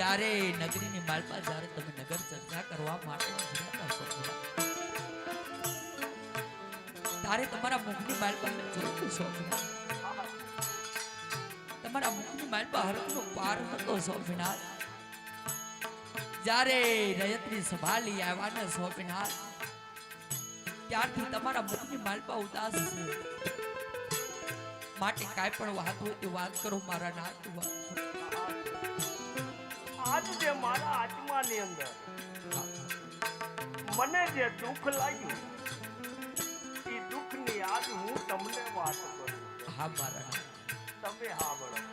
જ્યારે નગરીની માલપા જ્યારે તમે નગર ચર્ચા કરવા માટે તારે તમારા મુખની માલપા જોતું સ્વપ્ના તમારા મુખની માલપા હરકનો પાર હતો સ્વપ્નાથ જ્યારે રયતની સંભાળી આવ્યા ને સ્વપ્નાથ ત્યારથી તમારા મુખની માલપા ઉદાસ માટે કાંઈ પણ વાત હોય તે વાત કરો, મારા નાથ વાત કરો. આજ જે મારા આત્માની અંદર મને જે દુઃખ લાગ્યું એ દુઃખની આજ હું તમને વાત કરું. હા મારા તમે હા બરાબર